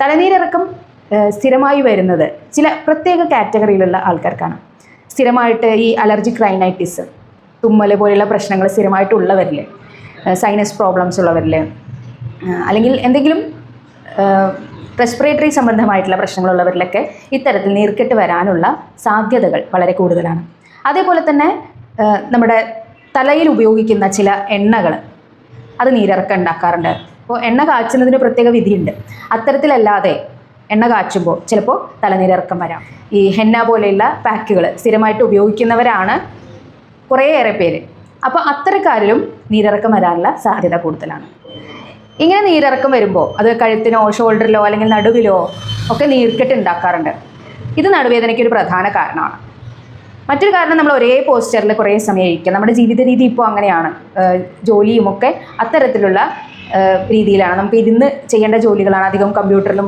തലനീരിറക്കം സ്ഥിരമായി വരുന്നത് ചില പ്രത്യേക കാറ്റഗറിയിലുള്ള ആൾക്കാർക്കാണ്. സ്ഥിരമായിട്ട് ഈ അലർജിക് റൈനൈറ്റിസ് തുമ്മൽ പോലെയുള്ള പ്രശ്നങ്ങൾ സ്ഥിരമായിട്ടുള്ളവരിൽ സൈനസ് പ്രോബ്ലംസ് ഉള്ളവരിൽ അല്ലെങ്കിൽ എന്തെങ്കിലും റെസ്പിറേറ്ററി സംബന്ധമായിട്ടുള്ള പ്രശ്നങ്ങളുള്ളവരിലൊക്കെ ഇത്തരത്തിൽ നീർക്കെട്ട് വരാനുള്ള സാധ്യതകൾ വളരെ കൂടുതലാണ്. അതേപോലെ തന്നെ നമ്മുടെ തലയിൽ ഉപയോഗിക്കുന്ന ചില എണ്ണകൾ അത് നീരിറക്കം ഉണ്ടാക്കാറുണ്ട്. അപ്പോൾ എണ്ണ കാച്ചുന്നതിന് പ്രത്യേക വിധിയുണ്ട്. അത്തരത്തിലല്ലാതെ എണ്ണ കാച്ചുമ്പോൾ ചിലപ്പോൾ തലനീരിറക്കം വരാം. ഈ ഹെന്ന പോലെയുള്ള പാക്കുകൾ സ്ഥിരമായിട്ട് ഉപയോഗിക്കുന്നവരാണ് കുറേയേറെ പേര്. അപ്പോൾ അത്തരക്കാരിലും നീരിറക്കം വരാനുള്ള സാധ്യത കൂടുതലാണ്. ഇങ്ങനെ നീരിറക്കം വരുമ്പോൾ അത് കഴുത്തിനോ ഷോൾഡറിലോ അല്ലെങ്കിൽ നടുവിലോ ഒക്കെ നീർക്കെട്ട് ഉണ്ടാക്കാറുണ്ട്. ഇത് നടുവേദനയ്ക്ക് ഒരു പ്രധാന കാരണമാണ്. മറ്റൊരു കാരണം നമ്മൾ ഒരേ പോസ്റ്ററിൽ കുറേ സമയം ഇരിക്കുക. നമ്മുടെ ജീവിത രീതി ഇപ്പോൾ അങ്ങനെയാണ്. ജോലിയുമൊക്കെ അത്തരത്തിലുള്ള രീതിയിലാണ്. നമുക്ക് ഇരുന്ന് ചെയ്യേണ്ട ജോലികളാണ് അധികം കമ്പ്യൂട്ടറിലും